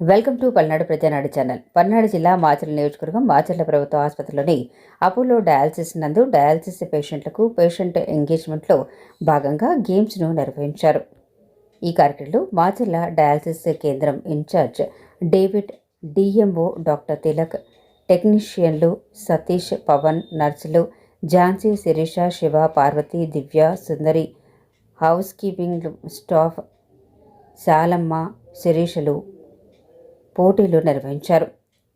Welcome to Palnadu Prajanadu channel. Palnadu జిల్లా మాచర్ల నియోజకవర్గం మాచర్ల ప్రభుత్వ ఆసుపత్రిలోని అపోలో డయాలసిస్ నందు డయాలసిస్ పేషెంట్లకు పేషెంట్ ఎంగేజ్మెంట్లో భాగంగా గేమ్స్ను నిర్వహించారు. ఈ కార్యక్రమంలో మాచర్ల డయాలసిస్ కేంద్రం incharge David DMO doctor Tilak టెక్నీషియన్లు Satish Pavan నర్సులు Jhansi Sirisha Shiva Parvathi Divya Sundari housekeeping staff Salamma శిరీషలు పోటీలు నిర్వహించారు.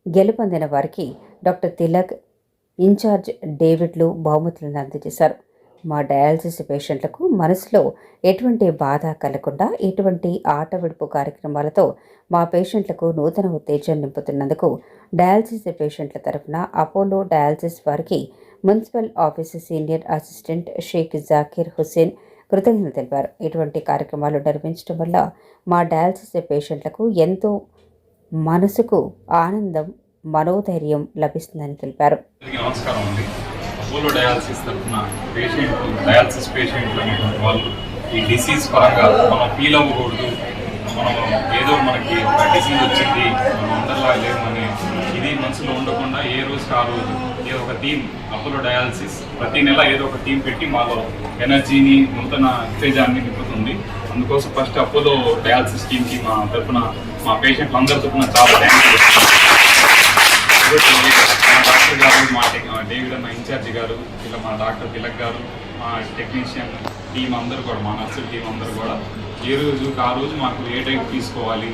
గెలుపొందిన వారికి డాక్టర్ తిలక్ ఇన్ఛార్జ్ డేవిడ్లు బహుమతులను అందజేశారు. మా డయాలసిస్ పేషెంట్లకు మనసులో ఎటువంటి బాధ కలగకుండా ఎటువంటి ఆట విడుపు కార్యక్రమాలతో మా పేషెంట్లకు నూతన ఉత్తేజం నింపుతున్నందుకు డయాలసిస్ పేషెంట్ల తరఫున అపోలో డయాలసిస్ వారికి municipal office senior assistant Shaik Zakir Hussain కృతజ్ఞతలు తెలిపారు. ఇటువంటి కార్యక్రమాలు నిర్వహించడం వల్ల మా డయాలసిస్ పేషెంట్లకు ఎంతో మనసుకు ఆనందం మనోధైర్యం లభిస్తుందని తెలిపారు. నమస్కారం అండి. అపోలో డయాలసిస్ తరఫున పేషెంట్ డయాలసిస్ పేషెంట్లు అనేటువంటి వాళ్ళు ఈ డిసీజ్ పరంగా మనం ఫీల్ అవ్వకూడదు. మనం ఏదో మనకి డిసీజ్ వచ్చింది మనం అందరిలా లేమని ఇది మనసులో ఉండకుండా ఏ రోజుకి ఆ రోజు ఏదో ఒక టీం అపోలో డయాలసిస్ ప్రతి నెల ఏదో ఒక టీం పెట్టి మాలో ఎనర్జీని నూతన ఉత్తేజాన్ని నింపుతుంది. అందుకోసం ఫస్ట్ అపోలో డయాలసిస్ టీంకి మా తరఫున మా పేషెంట్లు అందరి తరఫున చాలా థ్యాంక్స్ మా డాక్టర్ గారు మా డేవిడ్ అన్న ఇన్ఛార్జ్ గారు ఇలా మా డాక్టర్ తిలక్ గారు మా టెక్నీషియన్ టీం అందరూ కూడా మా నర్సుల టీం అందరూ కూడా ఏ రోజు ఆ రోజు మాకు ఏ టైం తీసుకోవాలి?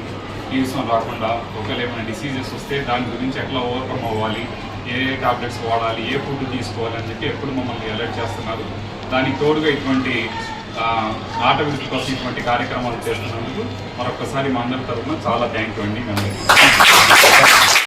జీవితం రాకుండా ఒకవేళ ఏమైనా డిసీజెస్ వస్తే దాని గురించి ఎట్లా ఓవర్కమ్ అవ్వాలి? ఏ టాబ్లెట్స్ వాడాలి? ఏ ఫుడ్ తీసుకోవాలి? అని చెప్పి ఎప్పుడు మమ్మల్ని అలర్ట్ చేస్తున్నారు. దానికి తోడుగా ఇటువంటి ఆట విడుపు కోసం ఇటువంటి కార్యక్రమాలు చేస్తున్నందుకు మరొకసారి మా అందరి తరఫున చాలా థ్యాంక్ యూ అండి. మేము